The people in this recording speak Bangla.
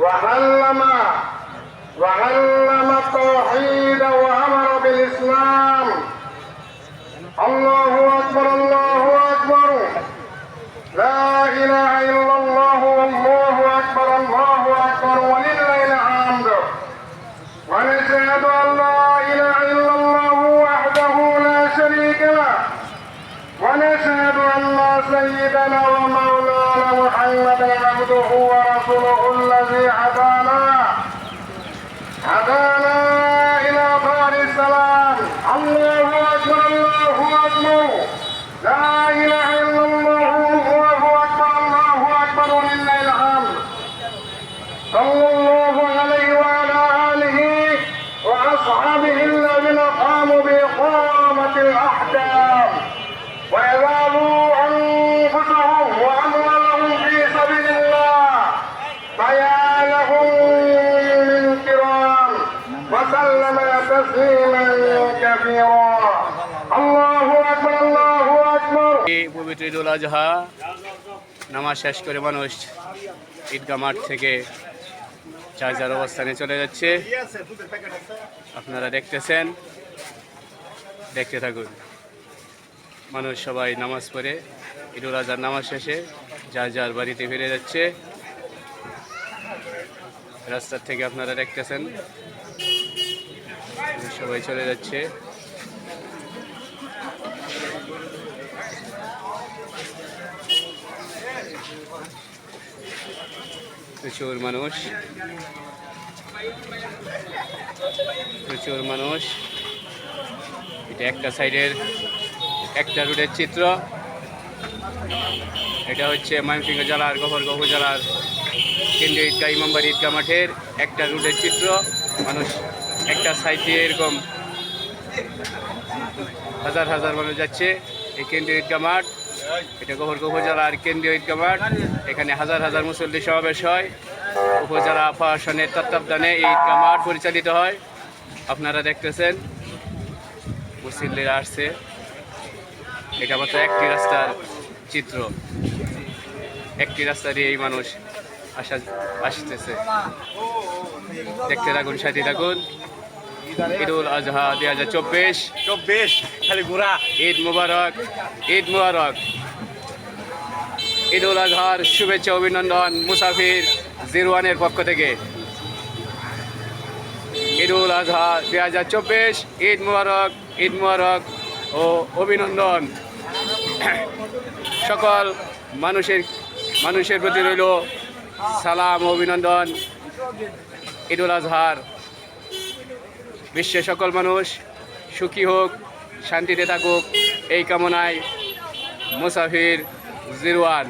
وعلم وعلم التوحيد وأمر بالإسلام. الله أكبر الله أكبر. لا إله إلا الله والله أكبر الله أكبر. ولله الحمد. ونشهد أن لا إله إلا الله وحده لا شريك له. ونشهد أن سيدنا ومولانا محمدا عبده ورسوله. সালাম পবিত্র ঈদুল আজহা, নামাজ শেষ করে মানুষ ঈদগা মাঠ থেকে যার অবস্থানে চলে যাচ্ছে। আপনারা দেখতেছেন, দেখতে থাকুন। মানুষ সবাই নামাজ পড়ে, ঈদুল আজহার নামাজ শেষে যার যার বাড়িতে ফিরে যাচ্ছে। রাস্তার থেকে আপনারা দেখতেছেন, সবাই চলে যাচ্ছে। প্রচুর মানুষ। প্রচুর মানুষ। এটা একটা সাইডের, একটা রুটের চিত্র। এটা হচ্ছে ময়মনসিংহ জেলার গোবরগহ জেলার কেন্দ্রীয় ঈদগাহ, ইমামবাড়ি ঈদগাহ মাঠের একটা রুটের চিত্র। মানুষ একটা সাইড দিয়ে এরকম হাজার হাজার মানুষ যাচ্ছে এই কেন্দ্রীয় ঈদগাহ মাঠ। এটা গোবরগহ উপজেলার কেন্দ্রীয় ঈদগাহ মাঠ। এখানে হাজার হাজার মুসল্লি সমাবেশ হয়। উপজেলা প্রশাসনের তত্ত্বাবধানে এই ঈদগাহ পরিচালিত হয়। আপনারা দেখতেছেন, মুসল্লিরা আসছে। এটা মাত্র একটি রাস্তার চিত্র। একটি রাস্তা দিয়ে এই মানুষ আসা আসতেছে। দেখতে থাকুন, সাথে থাকুন। ঈদুল আজহা দুই হাজার চব্বিশ। চব্বিশ খালি ঘোরা। ঈদ মুবারক ঈদ মুবারক। ঈদ উল আজহার শুভেচ্ছা অভিনন্দন মুসাফির জিরওয়ানের পক্ষ থেকে। ঈদ উল আজহা দুই হাজার চব্বিশ ঈদ মুবারক ঈদ মুবারক ও অভিনন্দন। সকল মানুষের মানুষের প্রতি রইল সালাম অভিনন্দন ঈদুল আজহার। বিশ্বের সকল মানুষ সুখী হোক শান্তিতে থাকুক এই কামনায় মুসাফির জিরওয়ান।